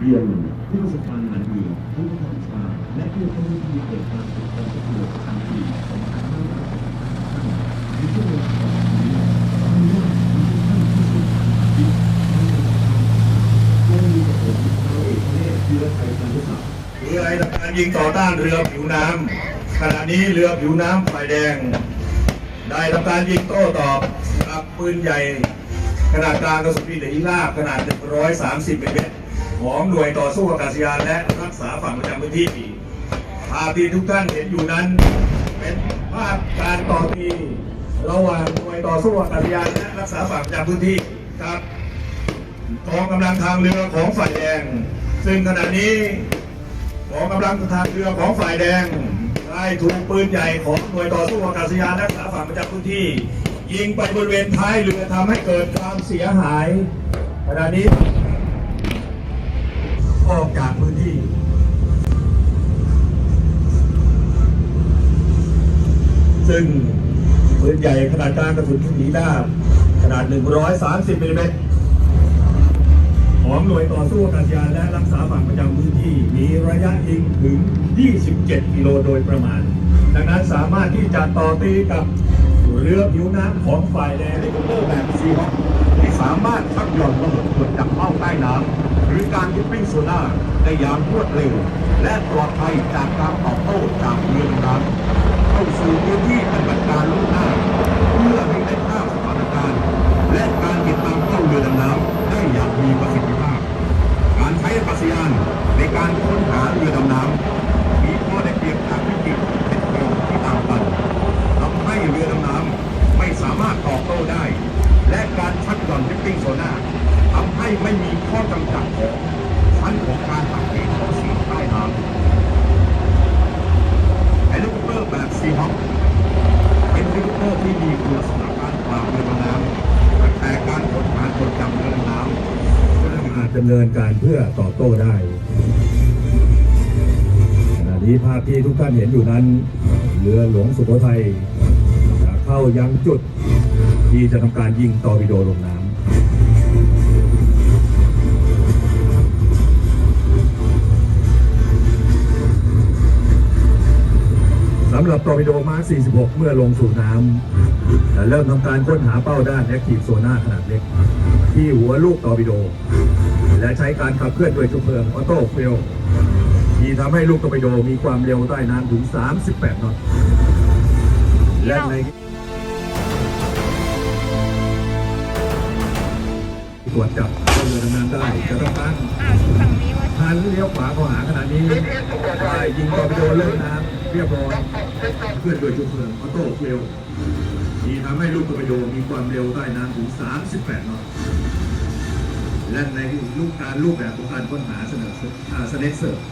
เรียนผู้ประสบการณ์หารเรือผู้บังคับบัญชาและผู้เข้าร่วมพิธีเปิดการฝึกกองทัพเรือประจำปี2565ในช่วงเวลาต่อจากนี้ขออนุญาตนำทุกท่านที่ชื่นชมดิบท่านประธานร่วมมือกับผมเราเอกเนศธีรชัยจันทศักดิ์เรือไอ้ทำการยิงต่อต้านเรือผิวน้ำขณะนี้เรือผิวน้ำไฟแดง ได้ทำการยิงโต้ตอบกับปืนใหญ่ขนาดกลางกระสุนพิเศษลาบขนาด 130มิลลิเมตร ของหน่วยต่อสู้อากาศยานและรักษาฝั่งประจำพื้นที่ภาพที่ทุกท่านเห็นอยู่นั้น เป็นภาพการต่อตีระหว่างหน่วยต่อสู้อากาศยานและรักษาฝั่งประจำพื้นที่ครับกองกำลังทางเรือของฝ่ายแดง ซึ่งขณะนี้กองกำลังทางเรือของฝ่ายแดงได้ถูกปืนใหญ่ของหน่วยต่อสู้อากาศยานรักษาฝั่งประจำพื้นที่ ยิงไปบริเวณท้ายเรือทำให้เกิดความเสียหายขณะนี้ ออกจากพื้นที่ ซึ่งปืนใหญ่ขนาดกลางกระสุนหนีด้ามขนาด 130มิลลิเมตรของหน่วยต่อสู้อากาศยานและรักษาฝั่งประจำพื้นที่ มีระยะยิงถึง 27 กิโลโดยประมาณ ดังนั้นสามารถที่จะต่อตีกับเรือผิวน้ำของฝ่ายแดนเฮลิคอปเตอร์แบบซีฮอคที่สามารถชักหย่อนระเบิดขวดจากเป้าใต้น้ำ รือการยิงปิ้งโซน่าร์ได้อย่างรวดเร็ว และปลอดภัยจากการตอบโต้จากเรือดำน้ำเข้าสู่พื้นที่ปฏิบัติการล่วงหน้าเพื่อให้ได้ภาพสถานการณ์ และการติดตามเป้าเรือดำน้ำได้อย่างมีประสิทธิภาพ การใช้อากาศยานในการค้นหาเรือดำน้ำมีข้อได้เปรียบจากวิกฤตเป็นเรื่องที่ต่างกันทำให้เรือดำน้ำไม่สามารถตอบโต้ได้ และการชักหย่อนทิปปิ้งโซน่าทำให้ไม่มีข้อจำกัดของชั้นของการตัดเหตุของสิ่งใต้น้ำเฮลิคอปเตอร์แบบ ซีฮอคเป็นเฮลิคอปเตอร์ที่มีคุณลักษณะการปราบเรือดำน้ำแต่การค้นหาคนจำเรือดำน้ำอาจดำเนินการเพื่อต่อโต้ได้ขณะนี้ภาพที่ทุกท่านเห็นอยู่นั้น เรือหลวงสุโขทัยจะเข้ายังจุดที่จะทำการยิงตอร์ปิโดลงน้ำ สำหรับตอร์ปิโดมาร์ค46 เมื่อลงสู่น้ำและเริ่มทำการค้นหาเป้าด้านแอคทีฟโซน่าขนาดเล็ก ที่หัวลูกตอร์ปิโด และใช้การขับเคลื่อนด้วยชุดเพลิงออโต้เฟลที่ทำให้ลูกตอร์ปิโดมีความเร็วใต้น้ำถึง 38 นอตและในตรวจจับเรือดำน้ำได้จะต้องการอ่าฝั่งนี้ว่าหันเลี้ยวขวาเข้าหาขณะนี้ได้ยิงตอร์ปิโดเลิกน้ำเรียบร้อย เคลื่อนด้วยชุดเพลิงออโต้เฟลที่ทำให้ลูกตอร์ปิโดมีความเร็วใต้น้ำถึง 38 นอตและในรูปการรูปแบบของการค้นหาเสนออ่าสนเซอร์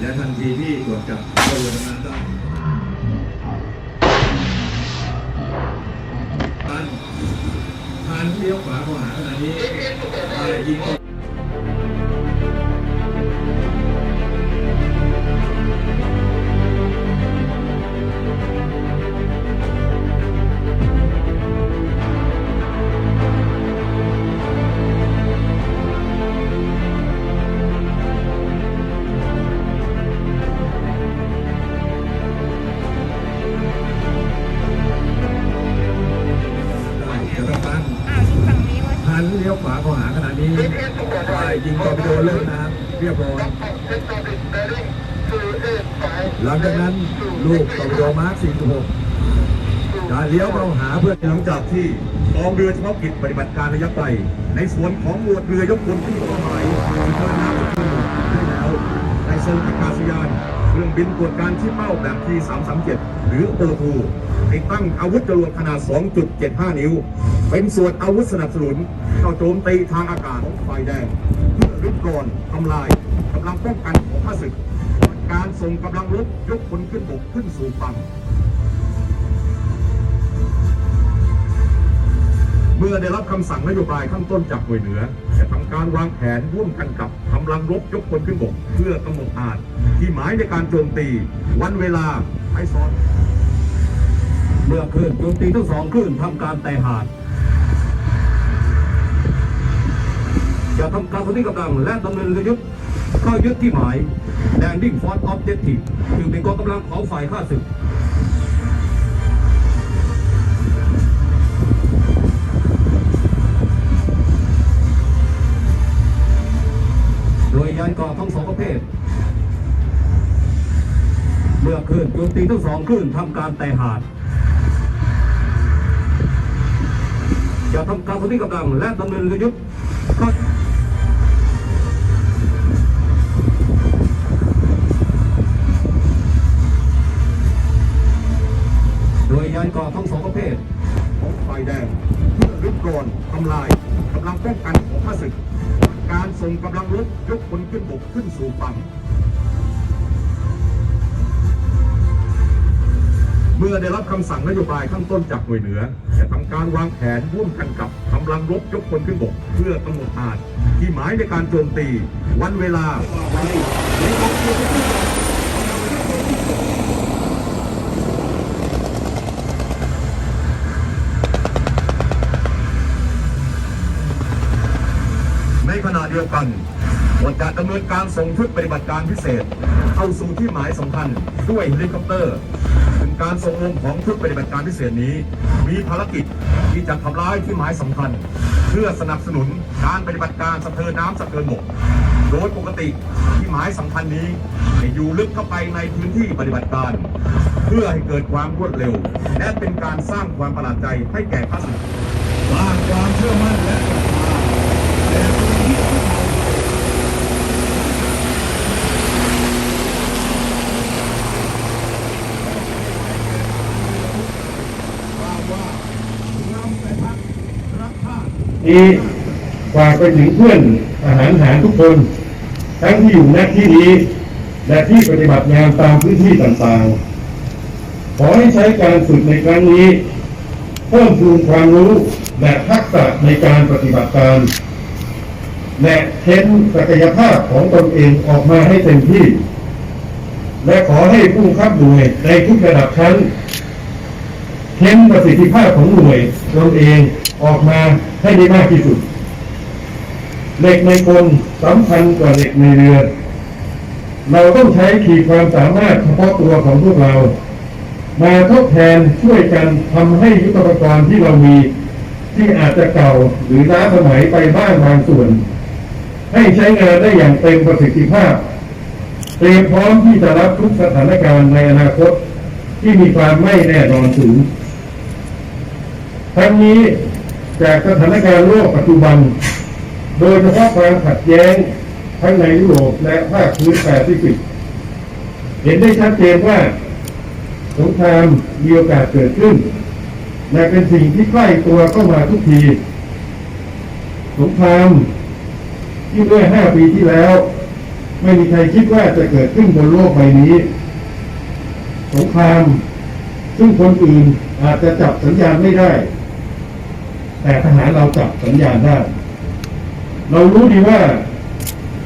และทันทีที่ตรวจจับตัวเรือดำน้ำได้ทันทันเลี้ยวขวาเข้าหาขณะนี้ยิง ยวขวาเข้าหาขณะนี้ได้ยิงตอร์ปิโดเลิกน้ำเรียบร้อยหลังจากนั้นลูกตอร์ปิโดมาร์ค46จะเลี้ยวเข้าหาเพื่อหลังจากที่กองเรือเฉพาะกิจปฏิบัติการระยะไกลในส่วนของหมวดเรือยกพลที่เป้าหมายคือเดินน้ำขึ้นได้แล้วในเชิงอากาศยาน เครื่องบินตรวจการที่เป้าแบบที่337 หรือโอทู ติดตั้งอาวุธจรวดขนาด 2.75 นิ้ว เป็นส่วนอาวุธสนับสนุน เข้าโจมตีทางอากาศของฝ่ายแดงเพื่อริดรอนทำลายกำลังป้องกันของข้าศึกก่อนการส่งกำลังรบยกพลขึ้นบกขึ้นสู่ฝั่งเมื่อได้รับคำสั่งนโยบายข้างต้นจากหน่วยเหนือ จะทำการวางแผนร่วมกันกับกำลังรบยกพลขึ้นบก เพื่อกำหนดอาจที่หมายในการโจมตี วันเวลาให้สอน เบือคลื่นโจมตีทั้งสองคลื่นทำการแต่หาดจะทำการสนที่กำลังและดำเนินยุทธเข้ายึดที่หมาย landing force objective คือเป็นกองกำลังของฝ่ายข้าศึกโดยยานกราะทั้งสองประเภทเมื่อคลื่นโจมตีทั้งสองคลื่นทำการแต่หาด จะทำการสนที่กำลังและดำเนินยุทธเข้าโดยยานกราะทั้งสองประเภทของฝ่ายแดงเพื่อริดรอนทำลายกำลังป้องกันของข้าศึก การส่งกำลังรบยกพลขึ้นบกขึ้นสู่ฝั่ง มื่อได้รับคำสั่งนโยบายข้างต้นจากหน่วยเหนือ จะทำการวางแผนร่วมกันกับกำลังรบยกพลขึ้นบก เพื่อกำหนดอาจที่หมายในการโจมตี วันเวลาในขณะเดียวกันบทการดำเนินการส่งชุดปฏิบัติการพิเศษ เข้าสู่ที่หมายสำคัญด้วยเฮลิคอปเตอร์ การส่งลงของชุดปฏิบัติการพิเศษนี้ มีภารกิจที่จะทำลายที่หมายสำคัญ เพื่อสนับสนุนการปฏิบัติการสะเทินน้ำสะเทินบกโดยปกติที่หมายสำคัญนี้จะอยู่ลึกเข้าไปในพื้นที่ปฏิบัติการ เพื่อให้เกิดความรวดเร็ว และเป็นการสร้างความประหลาดใจให้แก่ข้าศึกสร้างความเชื่อมั่นและศรัทธาแด่คนที่ำ นี้ฝากไปถึงเพื่อนทหารหารทุกคน ทั้งที่อยู่ณที่นี้ และที่ปฏิบัติงานตามพื้นที่ต่างๆ ขอให้ใช้การฝึกในครั้งนี้ เพิ่มพูนความรู้และทักษะในการปฏิบัติการ และเค้นศักยภาพของตนเองออกมาให้เต็มที่ และขอให้ผู้บังคับหน่วยในทุกระดับชั้นเค้นประสิทธิภาพของหน่วยตนเอง ออกมาให้ได้มากที่สุด เหล็กในคนสำคัญกว่าเหล็กในเรือ เราต้องใช้ขีดความสามารถเฉพาะตัวของพวกเรา มาทดแทนช่วยกันทำให้ยุทธปกรณ์ที่เรามีที่อาจจะเก่าหรือล้าสมัยไปบ้างบางส่วน ให้ใช้งานได้อย่างเต็มประสิทธิภาพเตรียมพร้อมที่จะรับทุกสถานการณ์ในอนาคตที่มีความไม่แน่นอนสูงทั้งนี้ จากสถานการณ์โลกปัจจุบัน โดยเฉพาะความขัดแย้งทั้งในยุโรปและภาคพื้นแปซิฟิกเห็นได้ชัดเจนว่า สงครามมีโอกาสเกิดขึ้น และเป็นสิ่งที่ใกล้ตัวเข้ามาทุกที สงครามที่เมื่อห้าปีที่แล้ว ไม่มีใครคิดว่าจะเกิดขึ้นบนโลกใบนี้ สงคราม ซึ่งคนอื่นอาจจะจับสัญญาณไม่ได้ แต่ทหารเราจับสัญญาณได้ เรารู้ดีว่า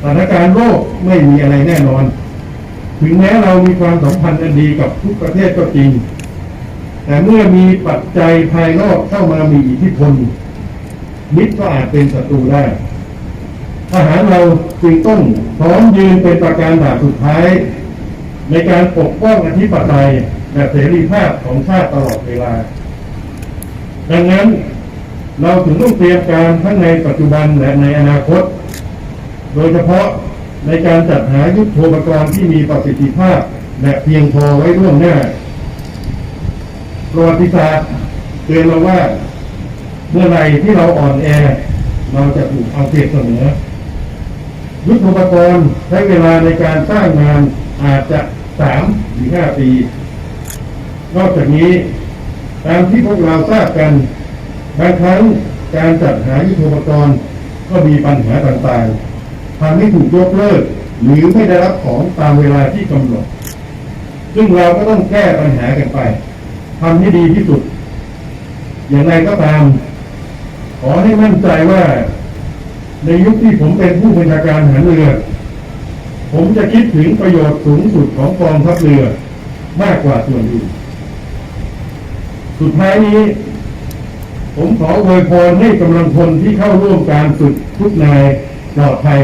สถานการณ์โลกไม่มีอะไรแน่นอน ถึงแม้เรามีความสัมพันธ์อันดีกับทุกประเทศก็จริง แต่เมื่อมีปัจจัยภายนอกเข้ามามีอิทธิพลมิตรก็อาจเป็นศัตรูได้ทหารเราจึงต้องพร้อมยืนเป็นประการด่าสุดท้าย ในการปกป้องอธิปไตยและเสรีภาพของชาติตลอดเวลา ดังนั้น เราถึงต้องเตรียมการทั้งในปัจจุบันและในอนาคต โดยเฉพาะในการจัดหายุทโธปกรณ์ที่มีประสิทธิภาพและเพียงพอไว้ล่วงหน้าประวัติศาสตร์เตือนเราว่าเมื่อไหรที่เราอ่อนแอ เราจะถูกเอาเปรียบเสมอยุทโธปกรณ์ใช้เวลาในการสร้างงานอาจจะสามหรือห้าปี นอกจากนี้ ตามที่พวกเราทราบกัน บางครั้งการจัดหายุทโธปกรณ์ก็มีปัญหาต่างๆทำให้ถูกยกเลิก หรือไม่ได้รับของตามเวลาที่กำหนด ซึ่งเราก็ต้องแก้ปัญหากันไปทำให้ดีที่สุด อย่างไรก็ตาม ขอให้มั่นใจว่า ในยุคที่ผมเป็นผู้บัญชาการหารเรือ ผมจะคิดถึงประโยชน์สูงสุดของกองทัพเรือมากกว่าส่วนอื่น สุดท้ายนี้ ผมขออวยพรให้กำลังพลที่เข้าร่วมการฝึกทุกนายปลอดภัย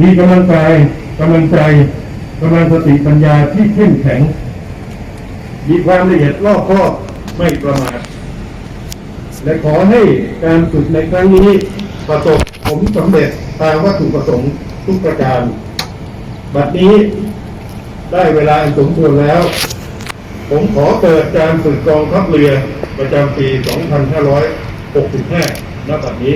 มีกำลังกายกำลังใจกำลังสติปัญญาที่เข้มแข็ง มีความละเอียดรอบคอบไม่ประมาทและขอให้การฝึกในครั้งนี้ประสบผลสำเร็จตามวัตถุประสงค์ทุกประการ บัดนี้ได้เวลาอันสมควรแล้ว ผมขอเปิดการฝึกกองทัพเรือ ประจำปี 2565 ณ บัดนี้